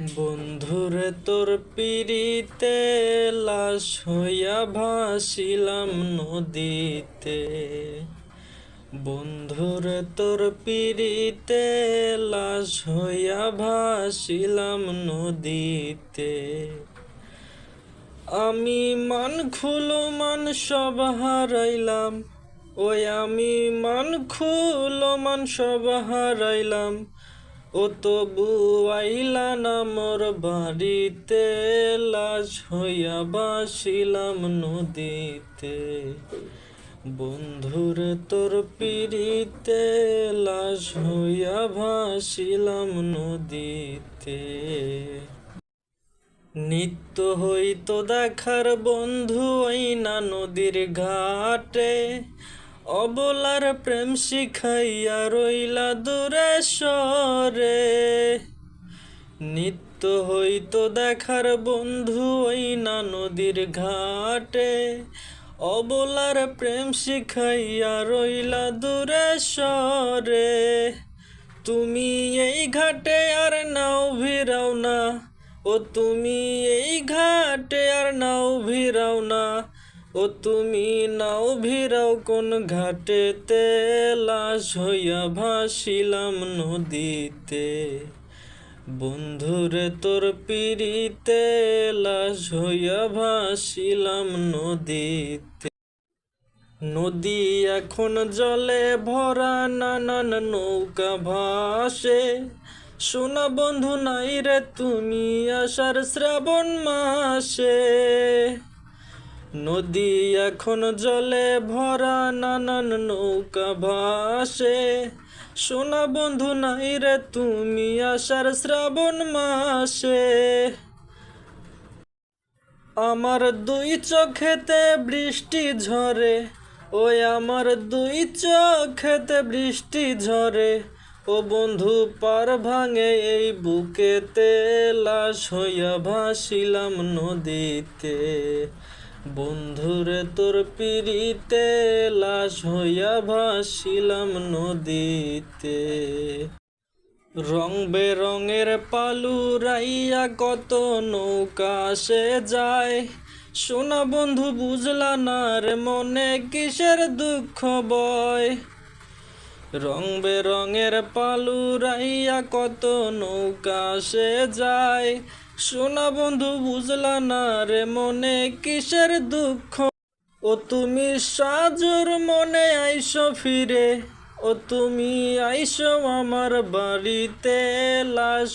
বন্ধুরে, তোর পিড়িতে লাশ হইয়া ভাসিলাম নদীতে। বন্ধুরে, তোর পিড়িতে লাশ হইয়া ভাসিলাম নদীতে। আমি মান খুলো, মান সব হারাইলাম। ওই আমি মান খুলো, মান সব হারাইলাম। ও তবু আইলা না মোর বাড়িতে, লাশ হইয়া বাসিলাম নদীতে। বন্ধুর তোর পিড়িতে, লাশ হইয়া ভাসিলাম নদীতে। নিত্য হইতো দেখার বন্ধু ওই না নদীর ঘাটে। অবলার প্রেম শিখাইয়া রইলা দূরে সরে। নিত্য হইতো দেখার বন্ধু ওই না নদীর ঘাটে। অবলার প্রেম শিখাইয়া রইলা দূরে সরে। তুমি এই ঘাটে আর নাও ভিড়াও না। ও তুমি এই ঘাটে আর নাও ভিড়াও না। ও তুমি নাও ভিড়াও কোন ঘাটেতে, লাশ হইয়া ভাসিলাম নদীতে। বন্ধুরে তোর পিড়িতে, লাশ হইয়া ভাসিলাম নদীতে। নদী এখন জলে ভরা, নানান নৌকা ভাসে। শোনা বন্ধু নাই রে, তুমি আসার শ্রাবণ মাসে। নদী এখন জলে ভরা নানান নৌকা ভাসে। সোনা বন্ধু নাই রে তুমি আসার শ্রাবণ মাসে। আমার দুই চোখেতে বৃষ্টি ঝরে ওই আমার দুই চোখেতে বৃষ্টি ঝরে। ও বন্ধু, পার ভাঙে এই বুকেতে লাশ হইয়া ভাসিলাম নদীতে। বন্ধুরে তোর পিড়িতে লাশ হইয়া ভাসিলাম নদীতে। রং বেরঙের পালু রাইয়া কত নৌকা সে যায়। সোনা বন্ধু বুঝলা না রে মনে কিসের দুঃখ বয়। রং বেরঙের পালু রাইয়া কত নৌকা সে যায়। সোনা বন্ধু, বুঝলা না রে মনে কিসের দুঃখ? ও তুমি সাজুর মনে আইসো ফিরে, ও তুমি আইসো আমার বাড়িতে লাশ